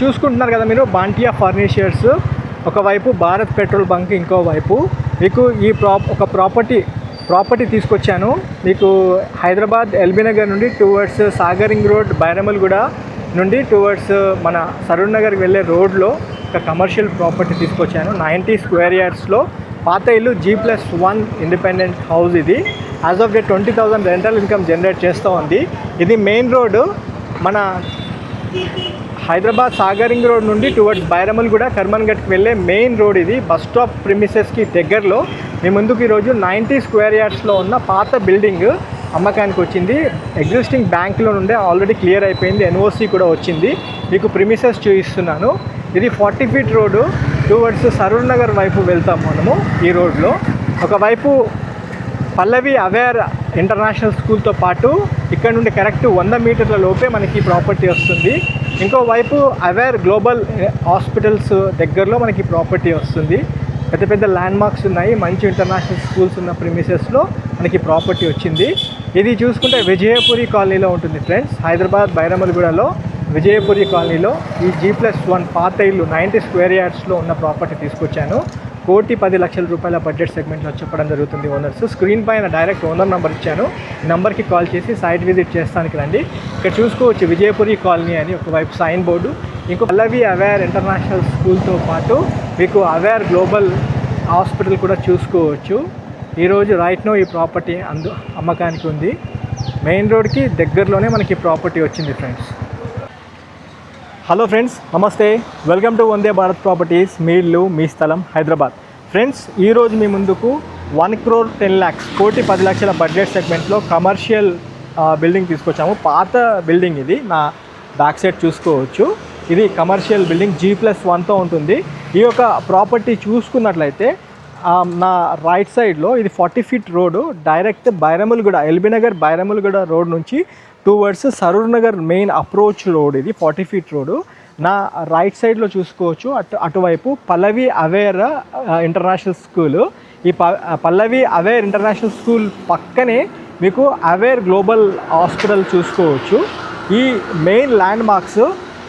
చూసుకుంటున్నారు కదా మీరు బాంటియా ఫర్నిచర్స్ ఒకవైపు భారత్ పెట్రోల్ బంక్ ఇంకో వైపు. మీకు ఈ ప్రాప్ ఒక ప్రాపర్టీ ప్రాపర్టీ తీసుకొచ్చాను. మీకు హైదరాబాద్ ఎల్బీ నగర్ నుండి టువర్డ్స్ సాగరింగ్ రోడ్ బైరమల్గూడ నుండి టువర్డ్స్ మన సరూర్ నగర్కి వెళ్ళే రోడ్లో ఒక కమర్షియల్ ప్రాపర్టీ తీసుకొచ్చాను. నైంటీ స్క్వేర్ ఇయర్స్లో పాత ఇల్లు G plus one independent house ఇది. As of day twenty thousand rental income generate చేస్తూ ఉంది. ఇది మెయిన్ రోడ్డు మన హైదరాబాద్ సాగరింగ్ రోడ్ నుండి టువర్డ్స్ బైరమల్గూడ కర్మన్ఘట్కి వెళ్ళే మెయిన్ రోడ్ ఇది. బస్ స్టాప్ ప్రిమిసెస్కి దగ్గరలో. మీ ముందుకు ఈరోజు నైంటీ స్క్వేర్ యార్డ్స్లో ఉన్న పాత బిల్డింగ్ అమ్మకానికి వచ్చింది. ఎగ్జిస్టింగ్ బ్యాంక్లో నుండే ఆల్రెడీ క్లియర్ అయిపోయింది. ఎన్ఓసి కూడా వచ్చింది. మీకు ప్రిమిసెస్ చూపిస్తున్నాను. ఇది forty feet road towards Saroor Nagar వైపు వెళ్తాం మనము ఈ రోడ్లో. ఒకవైపు పల్లవి అవేర్ ఇంటర్నేషనల్ స్కూల్తో పాటు ఇక్కడ నుండి కరెక్ట్ వంద మీటర్ల లోపే మనకి ప్రాపర్టీ వస్తుంది. ఇంకో వైపు అవేర్ గ్లోబల్ హాస్పిటల్స్ దగ్గరలో మనకి ప్రాపర్టీ వస్తుంది. పెద్ద పెద్ద ల్యాండ్ మార్క్స్ ఉన్నాయి. మంచి ఇంటర్నేషనల్ స్కూల్స్ ఉన్న ప్రిమిసెస్లో మనకి ప్రాపర్టీ వచ్చింది. ఇది చూసుకుంటే విజయపురి కాలనీలో ఉంటుంది ఫ్రెండ్స్ హైదరాబాద్ బైరమల్గూడలో విజయపురి కాలనీలో ఈ జీ ప్లస్ వన్ పాత ఇల్లు నైంటీ స్క్వేర్ యార్డ్స్లో ఉన్న ప్రాపర్టీ తీసుకొచ్చాను. కోటి పది లక్షల రూపాయల బడ్జెట్ సెగ్మెంట్లో చెప్పడం జరుగుతుంది ఓనర్స్ స్క్రీన్ పైన డైరెక్ట్ ఓనర్ నెంబర్ ఇచ్చాను. నెంబర్కి కాల్ చేసి సైట్ విజిట్ చేస్తానికి రండి. ఇక్కడ చూసుకోవచ్చు విజయపురి కాలనీ అని ఒకవైపు సైన్ బోర్డు ఇంకో పల్లవి అవేర్ ఇంటర్నేషనల్ స్కూల్తో పాటు మీకు అవేర్ గ్లోబల్ హాస్పిటల్ కూడా చూసుకోవచ్చు. ఈరోజు రైట్ నో ఈ ప్రాపర్టీ అందు అమ్మకానికి ఉంది. మెయిన్ రోడ్కి దగ్గరలోనే మనకి ప్రాపర్టీ వచ్చింది ఫ్రెండ్స్ హలో ఫ్రెండ్స్ నమస్తే. Welcome to Vande Bharat properties. మీ ఇల్లు మీ స్థలం హైదరాబాద్. ఫ్రెండ్స్ ఈరోజు మీ ముందుకు వన్ క్రోర్ టెన్ ల్యాక్స్ కోటి పది లక్షల బడ్జెట్ సెగ్మెంట్లో కమర్షియల్ బిల్డింగ్ తీసుకొచ్చాము. పాత బిల్డింగ్ ఇది. నా బ్యాక్ సైడ్ చూసుకోవచ్చు. ఇది కమర్షియల్ బిల్డింగ్ జీ ప్లస్ వన్తో ఉంటుంది. ఈ యొక్క ప్రాపర్టీ చూసుకున్నట్లయితే నా రైట్ సైడ్లో ఇది forty feet road direct Bairamalguda LB Nagar Bairamalguda road నుంచి towards Saroor Nagar main approach road ఇది ఫార్టీ ఫీట్ రోడ్ నా రైట్ సైడ్లో చూసుకోవచ్చు. అటు అటువైపు పల్లవి అవేర్ ఇంటర్నేషనల్ స్కూల్ ఈ ప పల్లవి అవేర్ ఇంటర్నేషనల్ స్కూల్ పక్కనే మీకు అవేర్ గ్లోబల్ హాస్పిటల్ చూసుకోవచ్చు. ఈ మెయిన్ ల్యాండ్ మార్క్స్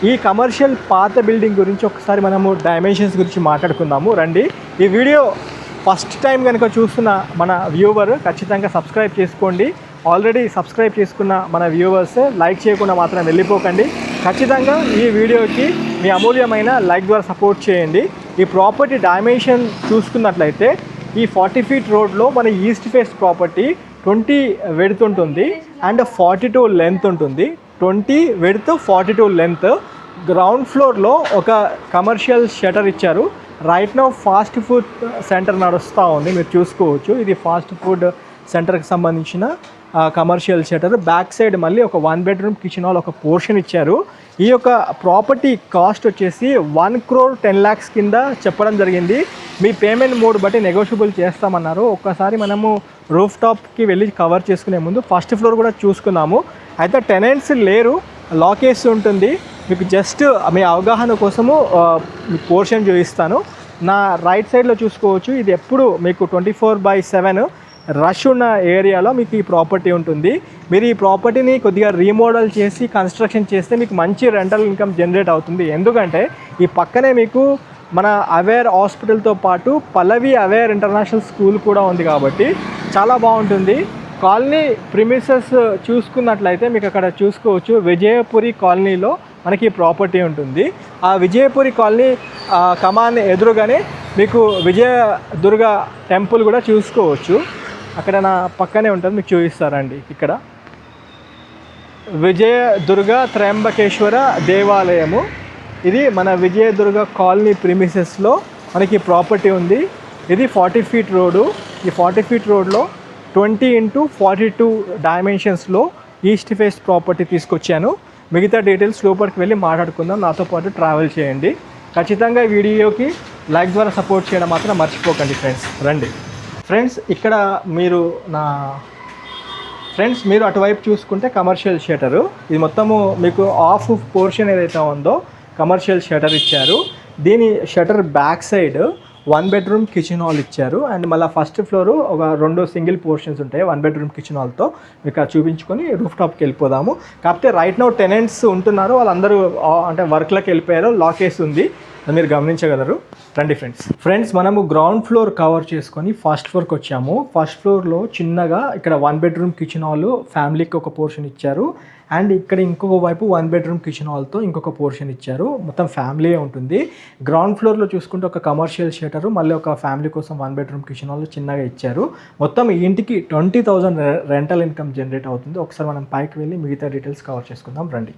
ఈ కమర్షియల్ పాత బిల్డింగ్ గురించి ఒకసారి మనము డైమెన్షన్స్ గురించి మాట్లాడుకుందాము. రండి. ఈ వీడియో ఫస్ట్ టైం కనుక చూస్తున్న మన వ్యూవర్ ఖచ్చితంగా సబ్స్క్రైబ్ చేసుకోండి. ఆల్రెడీ సబ్స్క్రైబ్ చేసుకున్న మన వ్యూవర్స్ లైక్ చేయకుండా మాత్రం వెళ్ళిపోకండి. ఖచ్చితంగా ఈ వీడియోకి మీ అమూల్యమైన లైక్ ద్వారా సపోర్ట్ చేయండి. ఈ ప్రాపర్టీ డైమెన్షన్ చూసుకున్నట్లయితే ఈ ఫార్టీ ఫీట్ రోడ్లో మన east face property twenty width ఉంటుంది అండ్ ఫార్టీ టూ లెంత్ ఉంటుంది. Twenty width forty two length ground ఫ్లోర్లో ఒక కమర్షియల్ షటర్ ఇచ్చారు. Right now fast food centre నడుస్తూ ఉంది. మీరు చూసుకోవచ్చు. ఇది ఫాస్ట్ ఫుడ్ సెంటర్కి సంబంధించిన కమర్షియల్ షటర్ బ్యాక్ సైడ్ మళ్ళీ ఒక వన్ బెడ్రూమ్ కిచెన్ హాల్ ఒక పోర్షన్ ఇచ్చారు. ఈ యొక్క ప్రాపర్టీ కాస్ట్ వచ్చేసి వన్ క్రోర్ టెన్ ల్యాక్స్ కింద చెప్పడం జరిగింది. మీ పేమెంట్ మోడ్ బట్టి నెగోషియబుల్ చేస్తామన్నారు. ఒక్కసారి మనము రూఫ్ టాప్కి వెళ్ళి కవర్ చేసుకునే ముందు ఫస్ట్ ఫ్లోర్ కూడా చూసుకున్నాము. అయితే టెనెంట్స్ లేరు. లాకేస్ ఉంటుంది. మీకు జస్ట్ మీ అవగాహన కోసము మీకు పోర్షన్ చూపిస్తాను. నా రైట్ సైడ్లో చూసుకోవచ్చు. ఇది ఎప్పుడు మీకు twenty four by seven rush ఉన్న ఏరియాలో మీకు ఈ ప్రాపర్టీ ఉంటుంది. మీరు ఈ ప్రాపర్టీని కొద్దిగా రీమోడల్ చేసి కన్స్ట్రక్షన్ చేస్తే మీకు మంచి రెంటల్ ఇన్కమ్ జనరేట్ అవుతుంది. ఎందుకంటే ఈ పక్కనే మీకు మన అవేర్ హాస్పిటల్తో పాటు పల్లవి అవేర్ ఇంటర్నేషనల్ స్కూల్ కూడా ఉంది కాబట్టి చాలా బాగుంటుంది. కాలనీ ప్రిమిసెస్ చూసుకున్నట్లయితే మీకు అక్కడ చూసుకోవచ్చు. విజయపురి కాలనీలో మనకి ప్రాపర్టీ ఉంటుంది. ఆ విజయపురి కాలనీ ఆ, కమాన్ ఎదురుగానే మీకు విజయ దుర్గ టెంపుల్ కూడా చూసుకోవచ్చు. అక్కడ నా పక్కనే ఉంటుంది మీకు చూపిస్తారండి ఇక్కడ. విజయ దుర్గ త్రయంబకేశ్వర దేవాలయము. ఇది మన విజయదుర్గ కాలనీ ప్రిమిసెస్లో మనకి ప్రాపర్టీ ఉంది. ఇది ఫార్టీ ఫీట్ రోడ్డు. ఈ ఫార్టీ ఫీట్ రోడ్లో ట్వంటీ ఇంటూ ఫార్టీ టూ డైమెన్షన్స్లో ఈస్ట్ ఫేస్ ప్రాపర్టీ తీసుకొచ్చాను. మిగతా డీటెయిల్స్ లోపలికి వెళ్ళి మాట్లాడుకుందాం. నాతో పాటు ట్రావెల్ చేయండి. ఖచ్చితంగా ఈ వీడియోకి లైక్ ద్వారా సపోర్ట్ చేయడం మాత్రం మర్చిపోకండి ఫ్రెండ్స్ రండి. ఫ్రెండ్స్ ఇక్కడ మీరు నా ఫ్రెండ్స్ మీరు అటువైపు చూసుకుంటే కమర్షియల్ షటరు ఇది మొత్తము మీకు ఆఫ్ పోర్షన్ ఏదైతే ఉందో కమర్షియల్ షటర్ ఇచ్చారు. దీని shutter back side one bedroom kitchen hall ఇచ్చారు. అండ్ మళ్ళీ ఫస్ట్ ఫ్లోర్ ఒక రెండు సింగిల్ పోర్షన్స్ ఉంటాయి వన్ బెడ్రూమ్ కిచెన్ హాల్తో మీకు చూపించుకొని రూఫ్ టాప్కి వెళ్ళిపోదాము. కాకపోతే రైట్ నౌ టెనెంట్స్ ఉంటున్నారు వాళ్ళందరూ అంటే వర్క్లోకి వెళ్ళిపోయారు లాకేస్ ఉంది. మీరు గమనించగలరు. రండి ఫ్రెండ్స్. ఫ్రెండ్స్ మనము గ్రౌండ్ ఫ్లోర్ కవర్ చేసుకొని ఫస్ట్ ఫ్లోర్కి వచ్చాము. ఫస్ట్ ఫ్లోర్లో చిన్నగా ఇక్కడ వన్ బెడ్రూమ్ కిచెన్ హాల్ ఫ్యామిలీకి ఒక పోర్షన్ ఇచ్చారు. అండ్ ఇక్కడ ఇంకొక వైపు వన్ బెడ్రూమ్ కిచెన్ హాల్తో ఇంకొక పోర్షన్ ఇచ్చారు. మొత్తం ఫ్యామిలీ ఉంటుంది. గ్రౌండ్ ఫ్లోర్లో చూసుకుంటే ఒక కమర్షియల్ షేటర్ మళ్ళీ ఒక ఫ్యామిలీ కోసం వన్ బెడ్రూమ్ కిచెన్ హాల్ చిన్నగా ఇచ్చారు. మొత్తం ఈ ఇంటికి twenty thousand rental income generate అవుతుంది. ఒకసారి మనం పైకి వెళ్ళి మిగతా డీటెయిల్స్ కవర్ చేసుకుందాం. రండి.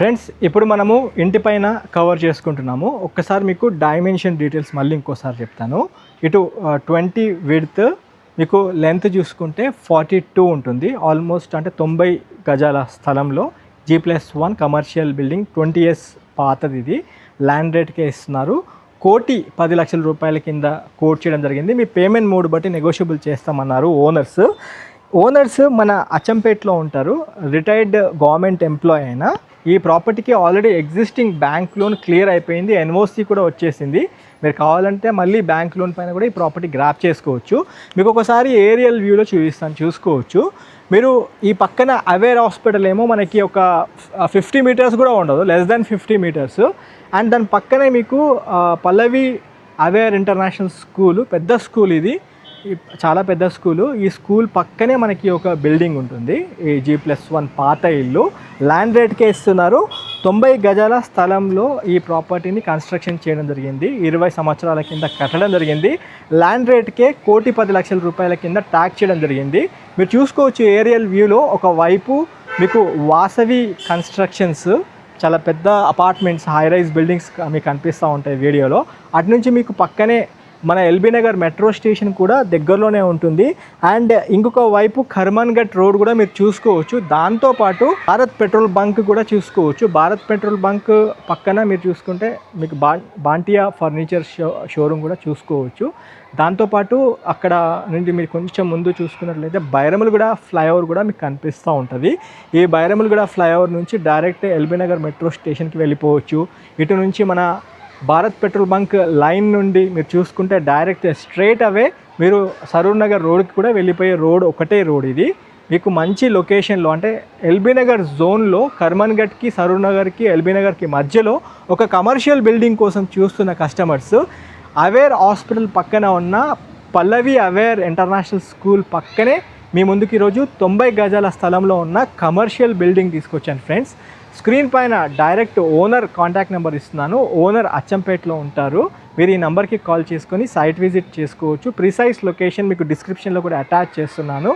ఫ్రెండ్స్ ఇప్పుడు మనము ఇంటిపైన కవర్ చేసుకుంటున్నాము. ఒక్కసారి మీకు డైమెన్షన్ డీటెయిల్స్ మళ్ళీ ఇంకోసారి చెప్తాను. ఇటు ట్వంటీ విడ్త్ మీకు లెంత్ చూసుకుంటే ఫార్టీ టూ ఉంటుంది. ఆల్మోస్ట్ అంటే తొంభై గజాల స్థలంలో. G plus one commercial building twenty years పాతది ఇది. ల్యాండ్ రేట్కే ఇస్తున్నారు. కోటి పది లక్షల రూపాయల కింద కోట్ చేయడం జరిగింది. మీ పేమెంట్ మోడ్ బట్టి నెగోషియబుల్ చేస్తామన్నారు ఓనర్స్. ఓనర్స్ మన అచ్చంపేట్లో ఉంటారు. రిటైర్డ్ గవర్నమెంట్ ఎంప్లాయ్ అయినా ఈ ప్రాపర్టీకి already existing bank loan clear అయిపోయింది. ఎన్ఓసి కూడా వచ్చేసింది. మీరు కావాలంటే మళ్ళీ బ్యాంక్ లోన్ పైన కూడా ఈ ప్రాపర్టీ గ్రాప్ చేసుకోవచ్చు. మీకు ఒకసారి ఏరియల్ వ్యూలో చూపిస్తాను చూసుకోవచ్చు. మీరు ఈ పక్కన అవేర్ హాస్పిటల్ ఏమో మనకి ఒక ఫిఫ్టీ మీటర్స్ కూడా ఉండదు. Less than fifty meters. And దాని పక్కనే మీకు పల్లవి అవేర్ ఇంటర్నేషనల్ స్కూల్ పెద్ద స్కూల్ ఇది. చాలా పెద్ద స్కూలు. ఈ స్కూల్ పక్కనే మనకి ఒక బిల్డింగ్ ఉంటుంది. ఈ జీ ప్లస్ వన్ పాత ఇల్లు. ల్యాండ్ రేట్కే ఇస్తున్నారు. తొంభై గజాల స్థలంలో ఈ ప్రాపర్టీని కన్స్ట్రక్షన్ చేయడం జరిగింది. ఇరవై సంవత్సరాల కింద కట్టడం జరిగింది. ల్యాండ్ రేట్కే కోటి పది లక్షల రూపాయల కింద ట్యాక్ చేయడం జరిగింది. మీరు చూసుకోవచ్చు ఏరియల్ వ్యూలో ఒక వైపు మీకు వాసవి కన్స్ట్రక్షన్స్ చాలా పెద్ద అపార్ట్మెంట్స్ హై రైజ్ బిల్డింగ్స్ మీకు కనిపిస్తూ ఉంటాయి వీడియోలో. అటు నుంచి మీకు పక్కనే మన ఎల్బీ నగర్ మెట్రో స్టేషన్ కూడా దగ్గరలోనే ఉంటుంది. అండ్ ఇంకొక వైపు ఖర్మన్ఘట్ రోడ్ కూడా మీరు చూసుకోవచ్చు. దాంతోపాటు భారత్ పెట్రోల్ బంక్ కూడా చూసుకోవచ్చు. భారత్ పెట్రోల్ బంక్ పక్కన మీరు చూసుకుంటే మీకు బా బాంటియా ఫర్నిచర్ షో షోరూమ్ కూడా చూసుకోవచ్చు. దాంతోపాటు అక్కడ నుండి మీరు కొంచెం ముందు చూసుకున్నట్లయితే బైరములు కూడా ఫ్లైఓవర్ కూడా మీకు కనిపిస్తూ ఉంటుంది. ఈ బైరములు కూడా ఫ్లైఓవర్ నుంచి డైరెక్ట్ ఎల్బీ నగర్ మెట్రో స్టేషన్కి వెళ్ళిపోవచ్చు. ఇటు నుంచి మన భారత్ పెట్రోల్ బంక్ లైన్ నుండి మీరు చూసుకుంటే డైరెక్ట్ స్ట్రైట్ అవే మీరు సరూర్ నగర్ రోడ్కి కూడా వెళ్ళిపోయే రోడ్ ఒకటే రోడ్ ఇది. మీకు మంచి లొకేషన్లో అంటే ఎల్బీ నగర్ జోన్లో కర్మన్ఘట్కి సరూర్ నగర్కి ఎల్బీ నగర్కి మధ్యలో ఒక కమర్షియల్ బిల్డింగ్ కోసం చూస్తున్న కస్టమర్స్ అవేర్ హాస్పిటల్ పక్కన ఉన్న పల్లవి అవేర్ ఇంటర్నేషనల్ స్కూల్ పక్కనే మీ ముందుకు ఈరోజు తొంభై గజాల స్థలంలో ఉన్న కమర్షియల్ బిల్డింగ్ తీసుకొచ్చాను ఫ్రెండ్స్. స్క్రీన్ పైన డైరెక్ట్ ఓనర్ కాంటాక్ట్ నెంబర్ ఇస్తున్నాను. ఓనర్ అచ్చంపేటలో ఉంటారు. మీరు ఈ నెంబర్కి కాల్ చేసుకొని సైట్ విజిట్ చేసుకోవచ్చు. ప్రిసైజ్ లొకేషన్ మీకు డిస్క్రిప్షన్లో కూడా అటాచ్ చేస్తున్నాను.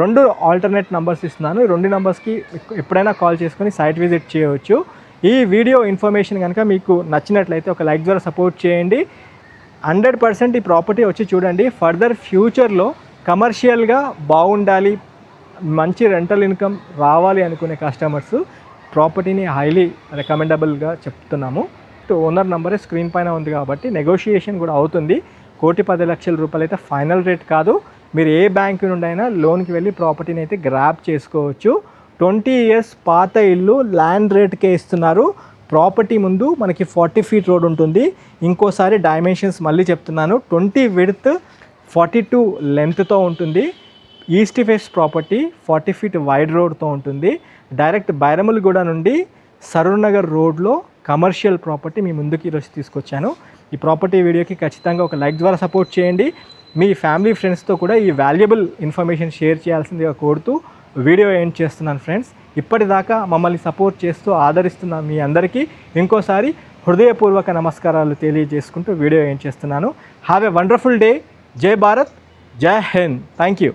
రెండు ఆల్టర్నేట్ నెంబర్స్ ఇస్తున్నాను. రెండు నెంబర్స్కి ఎప్పుడైనా కాల్ చేసుకొని సైట్ విజిట్ చేయవచ్చు. ఈ వీడియో ఇన్ఫర్మేషన్ కనుక మీకు నచ్చినట్లయితే ఒక లైక్ ద్వారా సపోర్ట్ చేయండి. హండ్రెడ్ పర్సెంట్ ఈ ప్రాపర్టీ వచ్చి చూడండి. ఫర్దర్ ఫ్యూచర్లో కమర్షియల్గా బాగుండాలి మంచి రెంటల్ ఇన్కమ్ రావాలి అనుకునే కస్టమర్స్ ప్రాపర్టీని హైలీ రికమెండబుల్గా చెప్తున్నాము. ఓనర్ నంబరే స్క్రీన్ పైన ఉంది కాబట్టి నెగోషియేషన్ కూడా అవుతుంది. కోటి పది లక్షల రూపాయలు అయితే ఫైనల్ రేట్ కాదు. మీరు ఏ బ్యాంక్ నుండి అయినా లోన్కి వెళ్ళి ప్రాపర్టీని అయితే గ్రాప్ చేసుకోవచ్చు. ట్వంటీ ఇయర్స్ పాత ఇల్లు ల్యాండ్ రేట్కే ఇస్తున్నారు. ప్రాపర్టీ ముందు మనకి ఫార్టీ ఫీట్ రోడ్ ఉంటుంది. ఇంకోసారి డైమెన్షన్స్ మళ్ళీ చెప్తున్నాను. ట్వంటీ విడ్త్ ఫార్టీ టూ లెంత్తో ఉంటుంది. East face property forty feet wide రోడ్తో ఉంటుంది. డైరెక్ట్ బైరములగూడ నుండి సరూర్ నగర్ రోడ్లో కమర్షియల్ ప్రాపర్టీ మీ ముందుకి ఈరోజు తీసుకొచ్చాను. ఈ ప్రాపర్టీ వీడియోకి ఖచ్చితంగా ఒక లైక్ ద్వారా సపోర్ట్ చేయండి. మీ ఫ్యామిలీ ఫ్రెండ్స్తో కూడా ఈ వాల్యుబుల్ ఇన్ఫర్మేషన్ షేర్ చేయాల్సిందిగా కోరుతూ వీడియో ఎండ్ చేస్తున్నాను ఫ్రెండ్స్. ఇప్పటిదాకా మమ్మల్ని సపోర్ట్ చేస్తూ ఆదరిస్తున్న మీ అందరికీ ఇంకోసారి హృదయపూర్వక నమస్కారాలు తెలియజేసుకుంటూ వీడియో ఎండ్ చేస్తున్నాను. Have a wonderful day Jai Bharat. Jai Hind. Thank you